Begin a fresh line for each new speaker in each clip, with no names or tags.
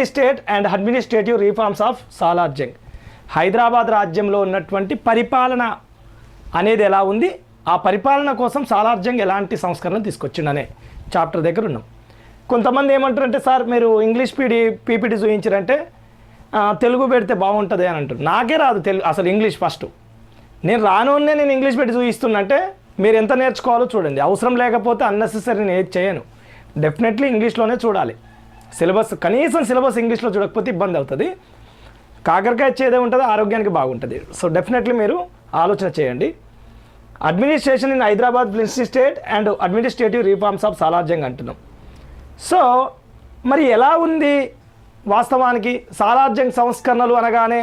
State and administrative reforms of Salar Jung Hyderabad రాజ్యంలో ఉన్నటువంటి పరిపాలన అనేది ఎలా ఉంది? ఆ పరిపాలన కోసం సాలార్జంగ్ ఎలాంటి సంస్కరణలు తీసుకొచ్చిండనే చాప్టర్ దగ్గర ఉన్నాం. కొంతమంది ఏమంటారంటే సార్ మీరు ఇంగ్లీష్ పీడి పీపీటీ చూపించారంటే తెలుగు పెడితే బాగుంటుంది అని అంటారు నాకే రాదు తెలుగు అసలు ఇంగ్లీష్ ఫస్ట్ నేను రానోనే నేను ఇంగ్లీష్ పెట్టి చూపిస్తున్నంటే మీరు ఎంత నేర్చుకోవాలో చూడండి. అవసరం లేకపోతే అన్నెసెసరీ నేను ఏది చేయను. డెఫినెట్లీ ఇంగ్లీష్లోనే చూడాలి. సిలబస్ కనీసం సిలబస్ ఇంగ్లీష్లో చూడకపోతే ఇబ్బంది అవుతుంది. కాకరకాయ చేదే ఉంటుంది ఆరోగ్యానికి బాగుంటుంది. సో డెఫినెట్లీ మీరు ఆలోచన చేయండి. Administration in Hyderabad princely state and administrative reforms of Salar Jung అంటున్నాం. సో మరి ఎలా ఉంది వాస్తవానికి సాలార్జంగ్ సంస్కరణలు అనగానే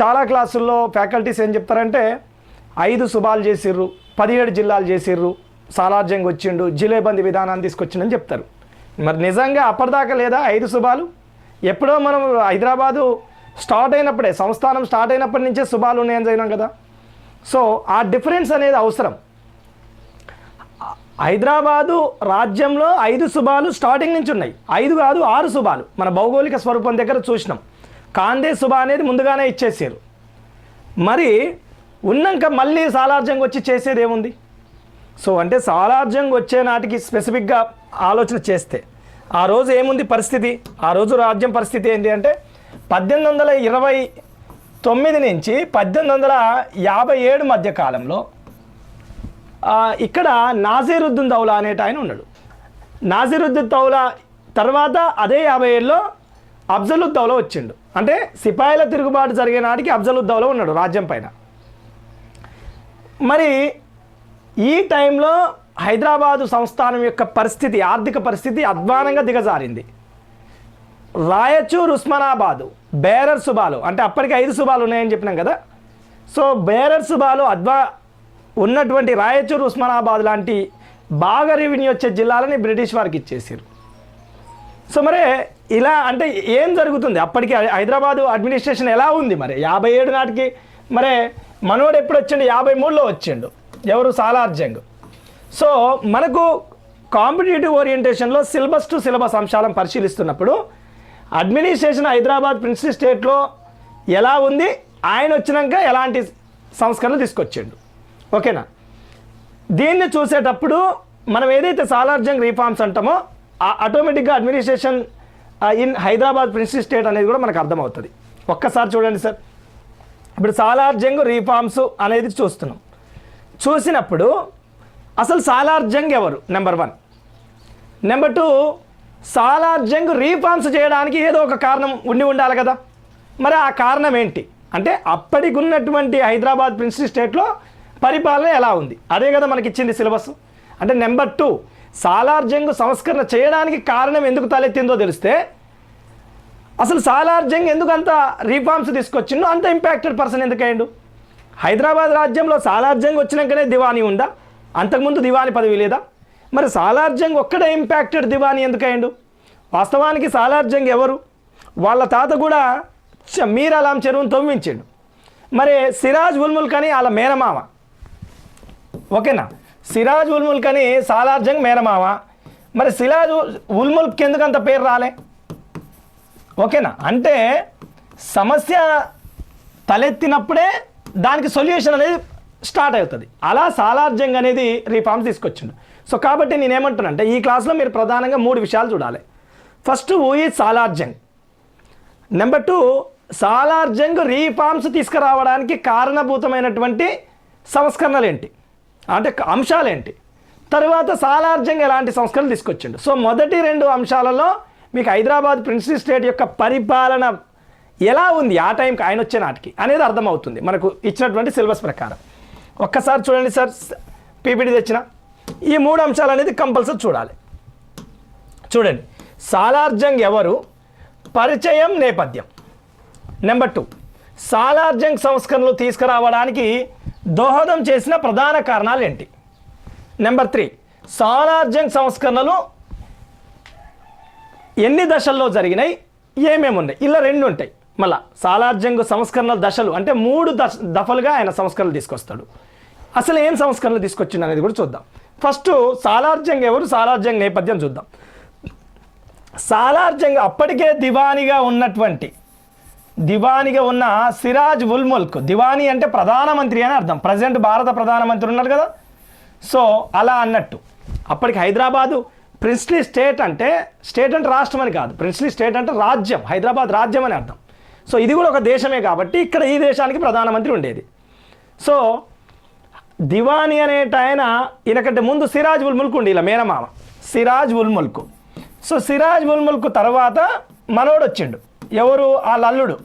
చాలా క్లాసుల్లో ఫ్యాకల్టీస్ ఏం చెప్తారంటే ఐదు శుభాలు చేసిర్రు పదిహేడు జిల్లాలు చేసిర్రు సాలార్జంగ్ వచ్చిండు జిలేబంది విధానాన్ని తీసుకొచ్చిండని చెప్తారు. మరి నిజంగా అప్పటిదాకా లేదా? ఐదు శుభాలు? ఎప్పుడో మనం హైదరాబాదు స్టార్ట్ అయినప్పుడే సంస్థానం స్టార్ట్ అయినప్పటి నుంచే శుభాలు ఉన్నాయని చదివినాం కదా. సో ఆ డిఫరెన్స్ అనేది అవసరం. హైదరాబాదు రాజ్యంలో ఐదు శుభాలు స్టార్టింగ్ నుంచి ఉన్నాయి. ఐదు కాదు ఆరు శుభాలు. మన భౌగోళిక స్వరూపం దగ్గర చూసినాం. కాందే శుభ అనేది ముందుగానే ఇచ్చేసారు. మరి ఉన్నాక మళ్ళీ సాలార్జంగా వచ్చి చేసేది ఏముంది సో అంటే సాలార్జంగా వచ్చే నాటికి స్పెసిఫిక్గా ఆలోచన చేస్తే. ఆ రోజు ఏముంది పరిస్థితి? ఆ రోజు రాజ్యం పరిస్థితి ఏంటి అంటే పద్దెనిమిది వందల ఇరవై తొమ్మిది నుంచి పద్దెనిమిది వందల యాభై ఏడు మధ్య కాలంలో ఇక్కడ నాజీరుద్దీన్ దౌలా అనేట ఆయన ఉన్నాడు. నాజీరుద్దీన్ దౌలా తర్వాత అదే యాభై ఏడులో అఫ్జలుద్దౌలా దౌలా వచ్చిండు. అంటే సిపాయిల తిరుగుబాటు జరిగే నాటికి అఫ్జలుద్దౌలా ఉన్నాడు రాజ్యం పైన. మరి ఈ టైంలో హైదరాబాదు సంస్థానం యొక్క పరిస్థితి ఆర్థిక పరిస్థితి అధ్వానంగా దిగజారింది. రాయచూర్ ఉస్మానాబాదు బేరర్ సుబాలు అంటే అప్పటికి ఐదు సుబాలు ఉన్నాయని చెప్పినాం కదా. సో బేరర్ సుబాలు అద్వా ఉన్నటువంటి రాయచూర్ ఉస్మానాబాద్ లాంటి బాగా రెవెన్యూ వచ్చే జిల్లాలని బ్రిటిష్ వారికి ఇచ్చేసారు సో మరి ఇలా అంటే ఏం జరుగుతుంది? అప్పటికి హైదరాబాదు అడ్మినిస్ట్రేషన్ ఎలా ఉంది మరి? యాభై ఏడు నాటికి మరి మనోడు ఎప్పుడు వచ్చిండు? యాభై మూడులో వచ్చిండు. ఎవరు? సాలార్జంగ్. సో మనకు కాంపిటేటివ్ ఓరియంటేషన్లో సిలబస్ టు సిలబస్ అంశాలను పరిశీలిస్తున్నప్పుడు అడ్మినిస్ట్రేషన్ హైదరాబాద్ ప్రిన్సిపల్ స్టేట్లో ఎలా ఉంది ఆయన వచ్చినాక ఎలాంటి సంస్కరణలు తీసుకొచ్చిండు. ఓకేనా? దీన్ని చూసేటప్పుడు మనం ఏదైతే సాలార్జంగ్ రీఫార్మ్స్ అంటామో ఆటోమేటిక్గా administration in Hyderabad principal state అనేది కూడా మనకు అర్థమవుతుంది. ఒక్కసారి చూడండి సార్. ఇప్పుడు సాలార్జంగ్ రీఫార్మ్స్ అనేది చూస్తున్నాం. చూసినప్పుడు అసలు సాలార్ జంగ్ ఎవరు? Number one number two Salar Jung reforms చేయడానికి ఏదో ఒక కారణం ఉండి ఉండాలి కదా. మరి ఆ కారణం ఏంటి? అంటే అప్పటికి ఉన్నటువంటి హైదరాబాద్ ప్రిన్సిపల్ స్టేట్లో పరిపాలన ఎలా ఉంది? అదే కదా మనకి ఇచ్చింది సిలబస్. అంటే నెంబర్ టూ సాలార్ జంగ్ సంస్కరణ చేయడానికి కారణం ఎందుకు తలెత్తిందో తెలిస్తే అసలు సాలార్ జంగ్ ఎందుకు అంత రీఫార్మ్స్ తీసుకొచ్చిండో అంత ఇంపాక్టెడ్ పర్సన్ ఎందుకు హైదరాబాద్ రాజ్యంలో సాలార్జంగ్ వచ్చినాకనే దివానీ ఉందా? అంతకుముందు దివానీ పదవి లేదా? మరి సాలార్జంగ్ ఒక్కడే ఇంపాక్టెడ్ దివాని ఎందుకు అయ్యిండు వాస్తవానికి సాలార్జంగ్ ఎవరు? వాళ్ళ తాత కూడా చ- మీర్ అలాం చెరువును తొమ్మించాడు మరి సిరాజ్ ఉల్ముల్క్ అని వాళ్ళ మేనమామ. ఓకేనా? సిరాజ్ ఉల్ముల్క్ అని సాలార్జంగ్ మేనమామ. మరి సిరాజ్ ఉల్ముల్క్ ఎందుకంత ఎందుకు అంత పేరు రాలే? ఓకేనా? అంటే సమస్య తలెత్తినప్పుడే దానికి సొల్యూషన్ అనేది స్టార్ట్ అవుతుంది. అలా సాలార్జంగ్ అనేది రిఫార్మ్స్ తీసుకొచ్చిండు. సో కాబట్టి నేనేమంటున్నా అంటే ఈ క్లాస్లో మీరు ప్రధానంగా మూడు విషయాలు చూడాలి. ఫస్ట్ ఊ ఈ Salar Jung number two Salar Jung reforms తీసుకురావడానికి కారణభూతమైనటువంటి సంస్కరణలు ఏంటి అంటే అంశాలు ఏంటి తర్వాత సాలార్జంగ్ ఎలాంటి సంస్కరణలు తీసుకొచ్చిండు? సో మొదటి రెండు అంశాలలో మీకు హైదరాబాద్ ప్రిన్సిపల్ స్టేట్ యొక్క పరిపాలన ఎలా ఉంది ఆ టైంకి ఆయన వచ్చే నాటికి అనేది అర్థమవుతుంది. మనకు ఇచ్చినటువంటి సిలబస్ ప్రకారం. ఒక్కసారి చూడండి సార్ పీపీటీ తెచ్చిన. ఈ మూడు అంశాలు అనేది కంపల్సరీ చూడాలి. చూడండి సాలార్జంగ్ ఎవరు? పరిచయం నేపథ్యం. నెంబర్ టూ సాలార్జంగ్ సంస్కరణలు తీసుకురావడానికి దోహదం చేసిన ప్రధాన కారణాలు ఏంటి? నెంబర్ త్రీ సాలార్జంగ్ సంస్కరణలు ఎన్ని దశల్లో జరిగినాయి? ఏమేమి ఉన్నాయి? ఇలా రెండు ఉంటాయి. మళ్ళా సాలార్జంగ్ సంస్కరణల దశలు అంటే మూడు దశ దఫలుగా ఆయన సంస్కరణలు తీసుకొస్తాడు. అసలు ఏం సంస్కరణలు తీసుకొచ్చిండు అనేది కూడా చూద్దాం. ఫస్ట్ సాలార్జంగ్ ఎవరు? సాలార్జంగ్ నేపథ్యం చూద్దాం. సాలార్జంగ్ అప్పటికే దివానిగా ఉన్నటువంటి దివానిగా ఉన్న సిరాజ్ ఉల్ ముల్క్ దివాని అంటే ప్రధానమంత్రి అని అర్థం. ప్రజెంట్ భారత ప్రధానమంత్రి ఉన్నారు కదా. సో అలా అన్నట్టు. అప్పటికి హైదరాబాదు ప్రిన్స్లీ స్టేట్ అంటే స్టేట్ అంటే రాష్ట్రం అని కాదు. ప్రిన్స్లీ స్టేట్ అంటే రాజ్యం. హైదరాబాద్ రాజ్యం అని అర్థం. సో ఇది కూడా ఒక దేశమే కాబట్టి ఇక్కడ ఈ దేశానికి ప్రధానమంత్రి ఉండేది. సో దివాని అనేట ఆయన ఈయనకంటే ముందు సిరాజ్ ఉల్ ముల్క్ ఉండి ఇలా మేనమామ. సిరాజ్ ఉల్ ముల్క్ సో సిరాజ్ ఉల్ ముల్క్ తర్వాత మనోడు వచ్చిండు ఎవరు? ఆ లల్లుడు.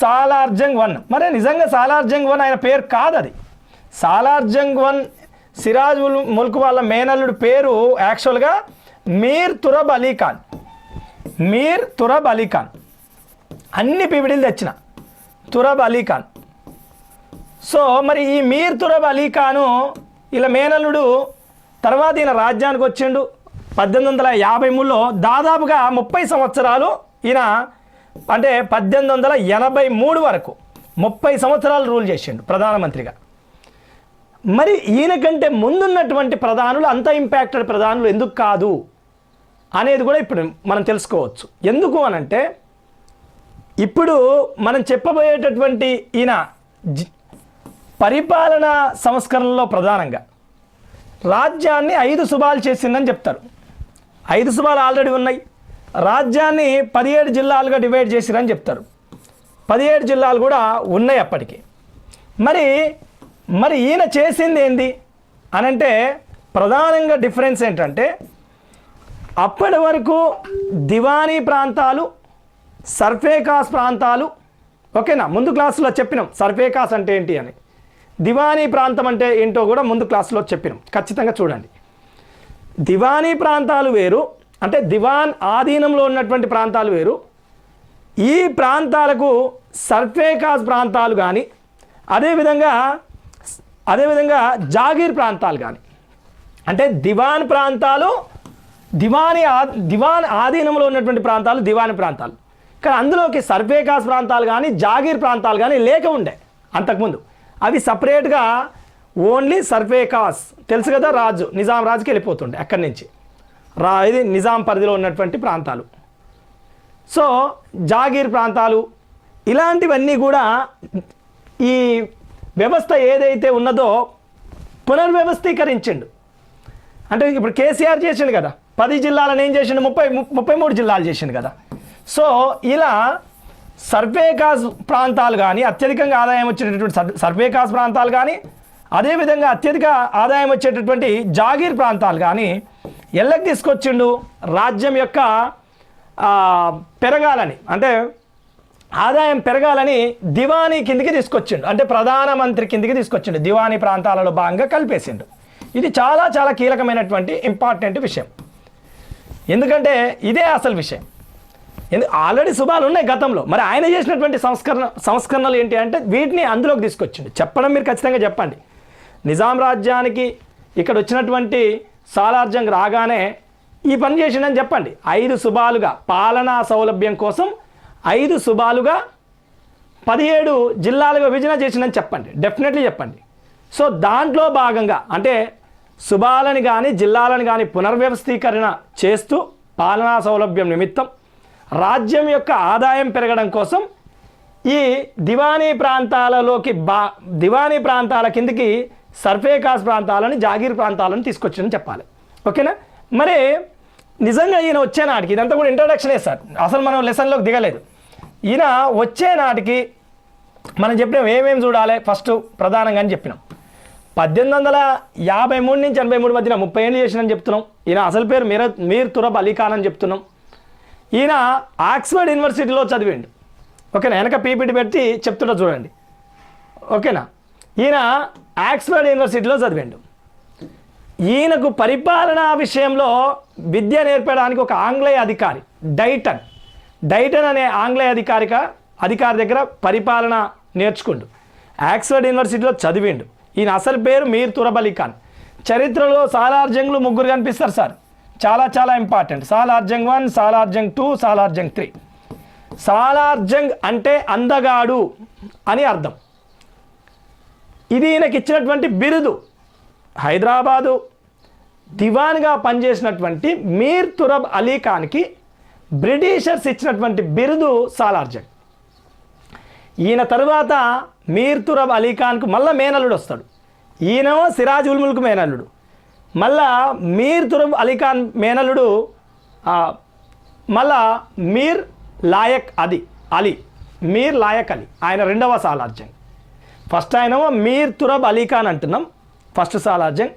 సాలార్జంగ్ వన్ మరి నిజంగా సాలార్జంగ్ వన్ ఆయన పేరు కాదు అది సాలార్జంగ్ వన్ సిరాజ్ ఉల్ ముల్క్ వాళ్ళ మేనల్లుడు పేరు యాక్చువల్గా మీర్ తురబ్ అలీ ఖాన్. మీర్ తురబ్ అలీ ఖాన్. అన్ని పీపిడీలు తెచ్చిన. తురబ్ అలీ ఖాన్. సో మరి ఈ మీర్ తురబ్ అలీ ఖాను ఇలా మేనల్లుడు తర్వాత ఈయన రాజ్యానికి వచ్చిండు. పద్దెనిమిది వందల యాభై మూడులో దాదాపుగా ముప్పై సంవత్సరాలు ఈయన అంటే పద్దెనిమిది వందల ఎనభై మూడు వరకు ముప్పై సంవత్సరాలు రూల్ చేసిండు ప్రధానమంత్రిగా. మరి ఈయన కంటే ముందున్నటువంటి ప్రధానులు అంత ఇంపాక్టెడ్ ప్రధానులు ఎందుకు కాదు అనేది కూడా ఇప్పుడు మనం తెలుసుకోవచ్చు. ఎందుకు అనంటే ఇప్పుడు మనం చెప్పబోయేటటువంటి ఈయన జి- పరిపాలన సంస్కరణలో ప్రధానంగా రాజ్యాన్ని ఐదు శుభాలు చేసిందని చెప్తారు. ఐదు శుభాలు ఆల్రెడీ ఉన్నాయి. రాజ్యాన్ని పదిహేడు జిల్లాలుగా డివైడ్ చేసిరని చెప్తారు. పదిహేడు జిల్లాలు కూడా ఉన్నాయి అప్పటికి. మరి మరి ఈయన చేసింది ఏంది? అనంటే ప్రధానంగా డిఫరెన్స్ ఏంటంటే అప్పటి వరకు దివానీ ప్రాంతాలు సర్ఫేకాస్ ప్రాంతాలు ఓకేనా? ముందు క్లాసులో చెప్పినాం సర్ఫేకాస్ అంటే ఏంటి అని. దివానీ ప్రాంతం అంటే ఏంటో కూడా ముందు క్లాసులో చెప్పినాం. ఖచ్చితంగా చూడండి. దివానీ ప్రాంతాలు వేరు అంటే దివాన్ ఆధీనంలో ఉన్నటువంటి ప్రాంతాలు వేరు. ఈ ప్రాంతాలకు సర్ఫేకాస్ ప్రాంతాలు కానీ అదేవిధంగా అదేవిధంగా జాగీర్ ప్రాంతాలు కానీ అంటే దివాన్ ప్రాంతాలు దివాని ఆ దివాన్ ఆధీనంలో ఉన్నటువంటి ప్రాంతాలు దివాని ప్రాంతాలు. కానీ అందులోకి సర్ఫేకాస్ ప్రాంతాలు కానీ జాగీర్ ప్రాంతాలు కానీ లేక ఉండే అంతకుముందు. అవి సపరేట్గా ఓన్లీ సర్ఫేకాస్ తెలుసు కదా రాజు నిజాం రాజుకి వెళ్ళిపోతుండే అక్కడి నుంచి. రా ఇది నిజాం పరిధిలో ఉన్నటువంటి ప్రాంతాలు. సో జాగీర్ ప్రాంతాలు ఇలాంటివన్నీ కూడా ఈ వ్యవస్థ ఏదైతే ఉన్నదో పునర్వ్యవస్థీకరించిండు. అంటే ఇప్పుడు కేసీఆర్ చేసిండు కదా పది జిల్లాలను ఏం చేసిండు? ముప్పై ము- ముప్పై మూడు జిల్లాలు చేసిండు కదా. సో ఇలా సర్వేకాస్ ప్రాంతాలు కానీ అత్యధికంగా ఆదాయం వచ్చేటటువంటి సర్- సర్వేకాస్ ప్రాంతాలు కానీ అదేవిధంగా అత్యధిక ఆదాయం వచ్చేటటువంటి జాగీర్ ప్రాంతాలు కానీ ఎల్లకి తీసుకొచ్చిండు రాజ్యం యొక్క పెరగాలని. అంటే ఆదాయం పెరగాలని దివానీ కిందికి తీసుకొచ్చిండు. అంటే ప్రధానమంత్రి కిందికి తీసుకొచ్చిండు. దివానీ ప్రాంతాలలో భాగంగా కలిపేసిండు. ఇది చాలా చాలా కీలకమైనటువంటి ఇంపార్టెంట్ విషయం. ఎందుకంటే ఇదే అసలు విషయం. ఆల్రెడీ శుభాలు ఉన్నాయి గతంలో. మరి ఆయన చేసినటువంటి సంస్కరణ సంస్కరణలు ఏంటి అంటే వీటిని అందులోకి తీసుకొచ్చింది చెప్పడం మీరు ఖచ్చితంగా చెప్పండి. నిజాం రాజ్యానికి ఇక్కడ వచ్చినటువంటి సాలార్జంగ్ రాగానే ఈ పని చేసిండని చెప్పండి. ఐదు శుభాలుగా పాలనా సౌలభ్యం కోసం ఐదు శుభాలుగా పదిహేడు జిల్లాలుగా విభజన చేసిందని చెప్పండి. డెఫినెట్లీ చెప్పండి. సో దాంట్లో భాగంగా అంటే శుభాలని కానీ జిల్లాలను కానీ పునర్వ్యవస్థీకరణ చేస్తూ పాలనా సౌలభ్యం నిమిత్తం రాజ్యం యొక్క ఆదాయం పెరగడం కోసం ఈ దివానీ ప్రాంతాలలోకి బా దివానీ ప్రాంతాల కిందికి సర్ఫేకాస్ ప్రాంతాలని జాగీర్ ప్రాంతాలను తీసుకొచ్చిందని చెప్పాలి. ఓకేనా? మరి నిజంగా ఈయన వచ్చే నాటికి ఇదంతా కూడా ఇంట్రడక్షనే సార్. అసలు మనం లెసన్లోకి దిగలేదు. ఈయన వచ్చే నాటికి మనం చెప్పినాం ఏమేమి చూడాలి? ఫస్ట్ ప్రధానంగా అని చెప్పినాం. పద్దెనిమిది వందల యాభై మూడు నుంచి ఎనభై మూడు మధ్యన ముప్పై ఏళ్ళు చేసినని చెప్తున్నాం. ఈయన అసలు పేరు మీర మీర్ తురబ్ అలీఖాన్ అని చెప్తున్నాం. ఈయన ఆక్స్ఫర్డ్ యూనివర్సిటీలో చదివిండు. ఓకేనా? వెనక పీపీటీ పెట్టి చెప్తుంటా చూడండి. ఓకేనా? ఈయన ఆక్స్ఫర్డ్ యూనివర్సిటీలో చదివిండు. ఈయనకు పరిపాలనా విషయంలో విద్య నేర్పడానికి ఒక ఆంగ్లేయ అధికారి డైటన్. డైటన్ అనే ఆంగ్లేయ అధికారిక అధికారి దగ్గర పరిపాలన నేర్చుకుండు. ఆక్స్ఫర్డ్ యూనివర్సిటీలో చదివిండు. ఈయన అసలు పేరు మీర్ తురబలి ఖాన్. చరిత్రలో సాలార్జంగ్లు ముగ్గురు కనిపిస్తారు సార్. చాలా చాలా important Salar Jung one Salar Jung two Salar Jung three. Salar Jung అంటే అందగాడు అని అర్థం. ఇది ఈయనకి ఇచ్చినటువంటి బిరుదు. హైదరాబాదు దివాన్గా పనిచేసినటువంటి మీర్ తురబ్ అలీ ఖాన్కి బ్రిటిషర్స్ ఇచ్చినటువంటి బిరుదు సాలార్జంగ్. ఈయన తరువాత మీర్ తురబ్ అలీ ఖాన్కు మళ్ళీ మేనల్లుడు వస్తాడు. ఈయనేమో సిరాజ్ ఉల్ ముల్క్ మేనల్లుడు. మళ్ళా మీర్ తురబ్ అలీఖాన్ మేనలుడు మేనల్లుడు మళ్ళా మీర్ లాయక్ అది అలీ మీర్ లాయక్ అలీ ఆయన రెండవ సాలార్జంగ్. ఫస్ట్ ఆయనేమో మీర్ తురబ్ అలీ ఖాన్ అంటున్నాం. ఫస్ట్ సాలార్జంగ్